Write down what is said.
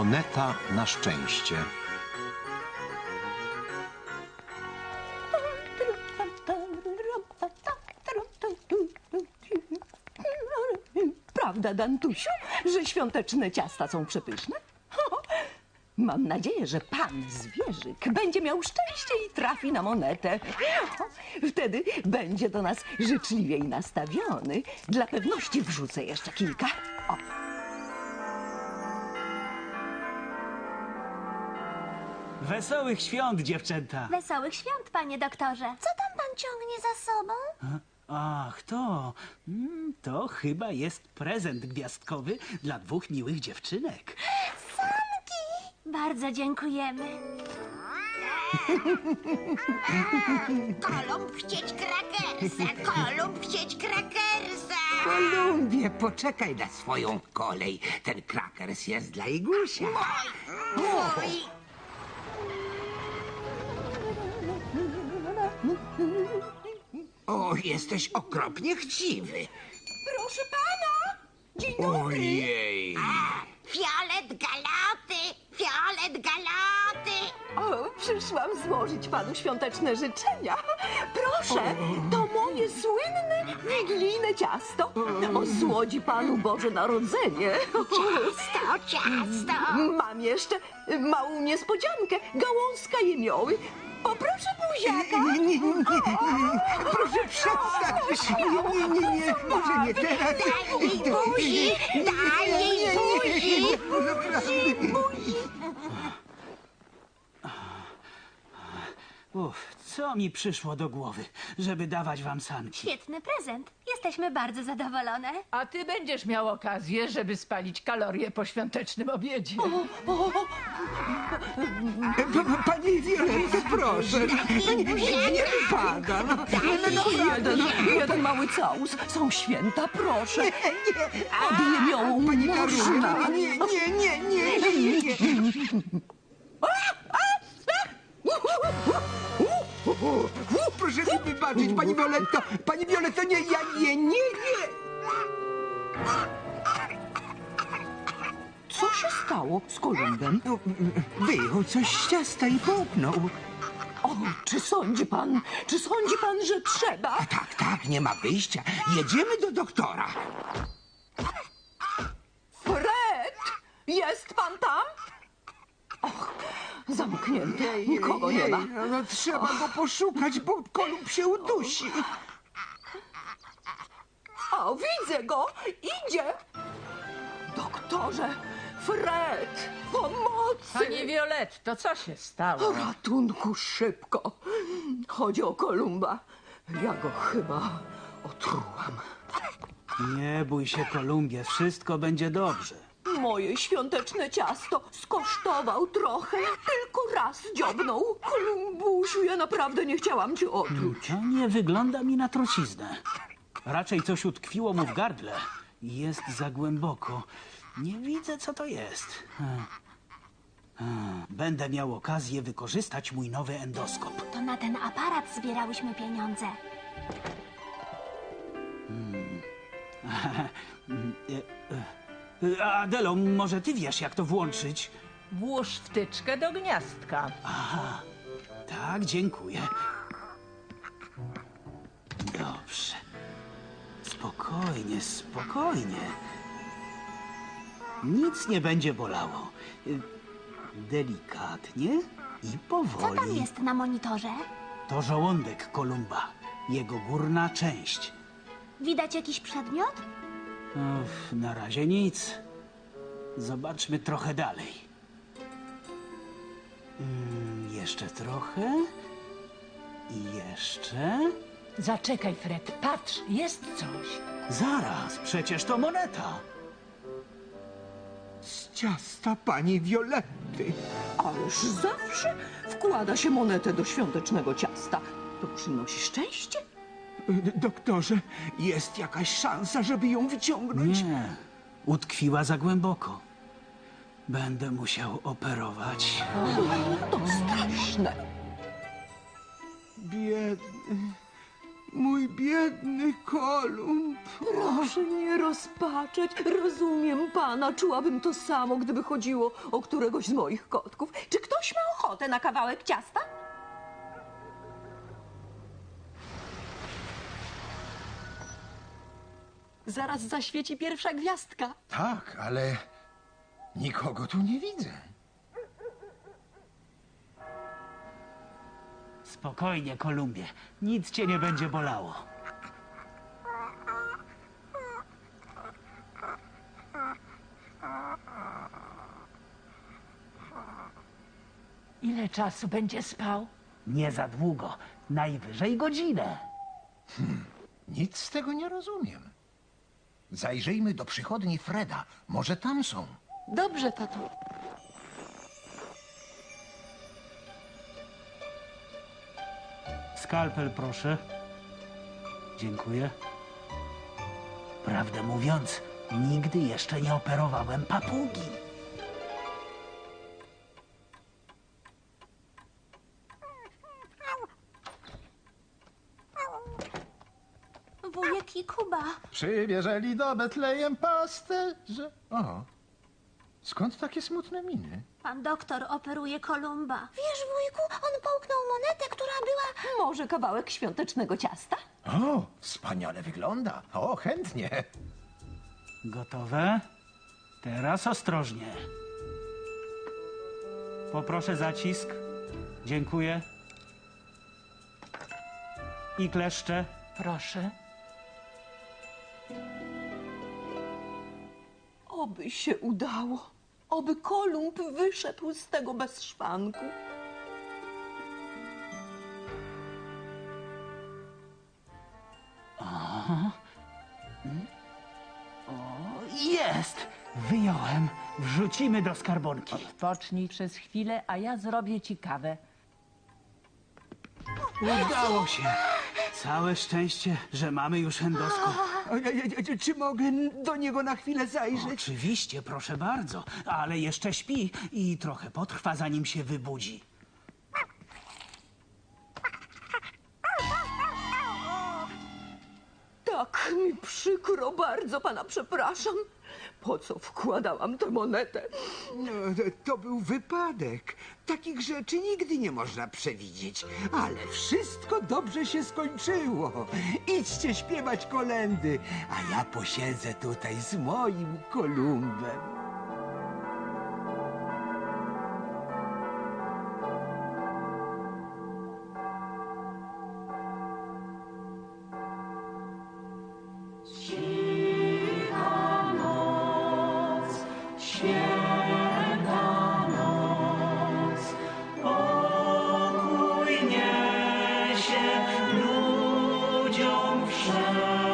Moneta na szczęście. Prawda, Dantusiu, że świąteczne ciasta są przepyszne? Mam nadzieję, że pan zwierzyk będzie miał szczęście i trafi na monetę. Wtedy będzie do nas życzliwiej nastawiony. Dla pewności wrzucę jeszcze kilka. O, Wesołych świąt, dziewczęta! Wesołych świąt, panie doktorze. Co tam pan ciągnie za sobą? Ach, to. mm, To chyba jest prezent gwiazdkowy dla dwóch miłych dziewczynek. Bardzo dziękujemy. Kolumb chcieć krakersa, Kolumb chcieć krakersa. Kolumbie, poczekaj na swoją kolej. Ten krakers jest dla Igusia. Mój, O, jesteś okropnie chciwy. proszę pana! Dzień dobry! Ojej. fiolet galoty, fiolet galoty. O, przyszłam złożyć panu świąteczne życzenia. Proszę, to moje słynne wigilijne ciasto. Osłodzi panu Boże Narodzenie. Ciasto, ciasto. Mam jeszcze małą niespodziankę, gałązka jemioły. Poproszę buziaka. Nie, nie, nie, nie. Proszę przestać. Nie, nie, nie, nie. Może nie teraz. Daj jej buzi, daj jej buzi. Naprawdę. Uff, co mi przyszło do głowy, żeby dawać wam sanki? Świetny prezent. Jesteśmy bardzo zadowolone. A ty będziesz miał okazję, żeby spalić kalorie po świątecznym obiedzie. P- p- Pani Violetto, proszę. Nie, nie, nie wypada. No, no, Jeden, jeden mały całus. Są święta, proszę. Pod jemiołą Pani można. Karolina, nie, nie, nie, nie, nie, Proszę mi wybaczyć, pani Violetto. Pani Violetto, nie, ja nie, nie, nie. Co się stało z Kolumbem? No, Wyjął coś z ciasta i połknął. O, czy sądzi pan, czy sądzi pan, że trzeba? Tak, tak, nie ma wyjścia. Jedziemy do doktora. Fred! Jest pan tam? Och, zamknięte, nikogo nie ma. No, trzeba go poszukać, bo kolumb się udusi. O, widzę go! Idzie! Doktorze! Fred! Pomocy! Pani Violetto, co się stało? Ratunku szybko! Chodzi o Kolumba. Ja go chyba otrułam. Nie bój się, Kolumbie, wszystko będzie dobrze. Moje świąteczne ciasto skosztował trochę, tylko raz dziobnął. Kolumbusiu, ja naprawdę nie chciałam cię otruć. To nie wygląda mi na truciznę. Raczej coś utkwiło mu w gardle. Jest za głęboko. Nie widzę, co to jest. Hmm. Hmm. Będę miał okazję wykorzystać mój nowy endoskop. To na ten aparat zbierałyśmy pieniądze. E, Adelo, może ty wiesz, jak to włączyć? Włóż wtyczkę do gniazdka. Tak, dziękuję. Dobrze. Spokojnie, spokojnie. Nic nie będzie bolało. Y, Delikatnie i Co powoli. tam jest na monitorze? To żołądek Kolumba. Jego górna część. Widać jakiś przedmiot? Uff, na razie nic. Zobaczmy trochę dalej. Mm, jeszcze trochę. I jeszcze. Zaczekaj, Fred, patrz, jest coś. Zaraz, przecież to moneta. Z ciasta pani Violetty. Ależ zawsze wkłada się monetę do świątecznego ciasta. To przynosi szczęście. D- Doktorze, jest jakaś szansa, żeby ją wyciągnąć? Nie, utkwiła za głęboko. Będę musiał operować. To straszne. Biedny. Mój biedny Kolumb. Proszę nie rozpaczać. Rozumiem pana. Czułabym to samo, gdyby chodziło o któregoś z moich kotków. Czy ktoś ma ochotę na kawałek ciasta? Zaraz zaświeci pierwsza gwiazdka. Tak, ale nikogo tu nie widzę. Spokojnie, Kolumbie. Nic cię nie będzie bolało. Ile czasu będzie spał? Nie za długo. Najwyżej godzinę. Nic z tego nie rozumiem. Zajrzyjmy do przychodni Freda. Może tam są. Dobrze, tato. Skalpel, proszę. Dziękuję. Prawdę mówiąc, nigdy jeszcze nie operowałem papugi. Wujek i Kuba. Przybierzeli do Betlejem pasterze. O, skąd takie smutne miny? Pan doktor operuje Kolumba. Wiesz, wujku, on połknął monetę, która była... Może kawałek świątecznego ciasta? O, wspaniale wygląda. O, chętnie. Gotowe? Teraz ostrożnie. Poproszę zacisk. Dziękuję. I kleszcze. Proszę. Oby się udało. Oby Kolumb wyszedł z tego bez szwanku. Jest! Wyjąłem. Wrzucimy do skarbonki. Pocznij przez chwilę, a ja zrobię ci kawę. Udało się. Całe szczęście, że mamy już endoskop. Czy mogę do niego na chwilę zajrzeć? Oczywiście, proszę bardzo, ale jeszcze śpi i trochę potrwa, zanim się wybudzi. Tak mi przykro, bardzo pana przepraszam. Po co wkładałam tę monetę? No, to- był wypadek. Takich rzeczy nigdy nie można przewidzieć. Ale wszystko dobrze się skończyło. Idźcie śpiewać kolendy, a ja posiedzę tutaj z moim Kolumbem. Shine.